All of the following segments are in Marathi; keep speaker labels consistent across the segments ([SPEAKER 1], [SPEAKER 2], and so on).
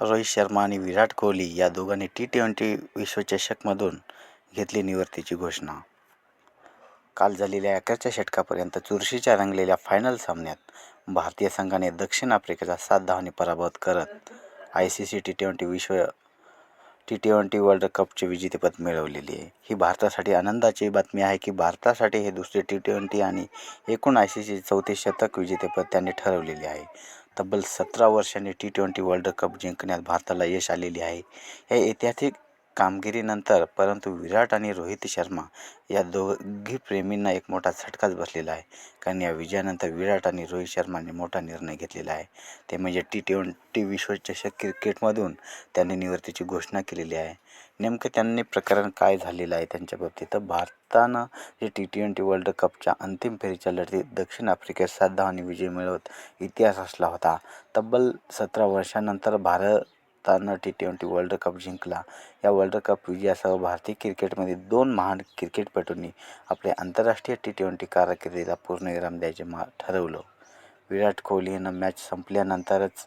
[SPEAKER 1] रोहित शर्मा आणि विराट कोहली या दोघांनी टी ट्वेंटी विश्वचषकमधून घेतली निवृत्तीची घोषणा. काल झालेल्या अकराच्या षटकापर्यंत चुरशीच्या रंगलेल्या फायनल सामन्यात भारतीय संघाने दक्षिण आफ्रिकेचा सात धावांनी पराभव करत I C C T twenty विश्व टी ट्वेंटी वर्ल्ड कपचे विजेतेपद मिळवलेली आहे. ही भारतासाठी आनंदाची बातमी आहे की भारतासाठी हे दुसरे टी ट्वेंटी आणि एकूण आय सी सी चौथे शतक विजेतेपद त्यांनी ठरवलेले आहे. तब्बल सतरा वर्षांनी टी ट्वेंटी वर्ल्ड कप जिंकण्यात भारताला यश आलेले आहे. हे ऐतिहासिक कामगिरीनंतर परंतु विराट आणि रोहित शर्मा या दोघी प्रेमींना एक मोठा झटकाच बसलेला आहे. कारण या विजयानंतर विराट आणि रोहित शर्माने मोठा निर्णय घेतलेला आहे. ते म्हणजे टी ट्वेंटी विश्वचषक क्रिकेटमधून त्यांनी निवृत्तीची घोषणा केलेली आहे. नेमकं त्यांनी प्रकरण काय झालेलं आहे त्यांच्या बाबतीत? तर भारतानं जे टी ट्वेंटी वर्ल्ड कपच्या अंतिम फेरीच्या लढतीत दक्षिण आफ्रिकेत सात धावांनी विजय मिळवत इतिहास असला होता. तब्बल सतरा वर्षानंतर भारत भारतानं टी ट्वेंटी वर्ल्ड कप जिंकला. या वर्ल्ड कप विजयासह भारतीय क्रिकेटमध्ये दोन महान क्रिकेटपटूंनी आपल्या आंतरराष्ट्रीय टी ट्वेंटी कारकिर्दीला पूर्णविराम द्यायचे मा ठरवलं. विराट कोहलीनं मॅच संपल्यानंतरच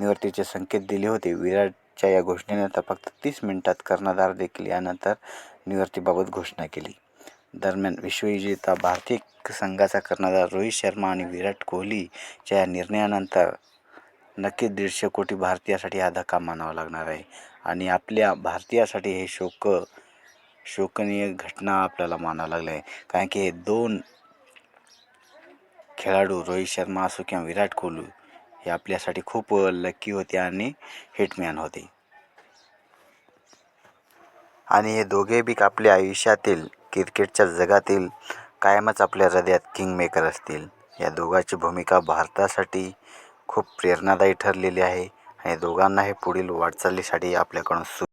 [SPEAKER 1] निवृत्तीचे संकेत दिले होते. विराटच्या या घोषणेनंतर फक्त तीस मिनिटात कर्णधार देखील यानंतर निवृत्तीबाबत घोषणा केली. दरम्यान विश्वविजेता भारतीय संघाचा कर्णधार रोहित शर्मा आणि विराट कोहलीच्या या निर्णयानंतर नक्कीच दीडशे कोटी भारतीयासाठी हा धक्का मानावा लागणार आहे. आणि आपल्या भारतीयासाठी हे शोक शोकनीय घटना आपल्याला मानावं लागलं आहे कारण की हे दोन खेळाडू रोहित शर्मा असो किंवा विराट कोहली हे आपल्यासाठी खूप लकी होते आणि हिटमॅन होते. आणि हे दोघे बी आपल्या आयुष्यातील क्रिकेटच्या जगातील कायमच आपल्या हृदयात किंग मेकर असतील. या दोघांची भूमिका भारतासाठी खूप प्रेरणादायी ठरलेली आहे आणि दोघांना हे पुढील वाटचालीसाठी आपल्याकडून सु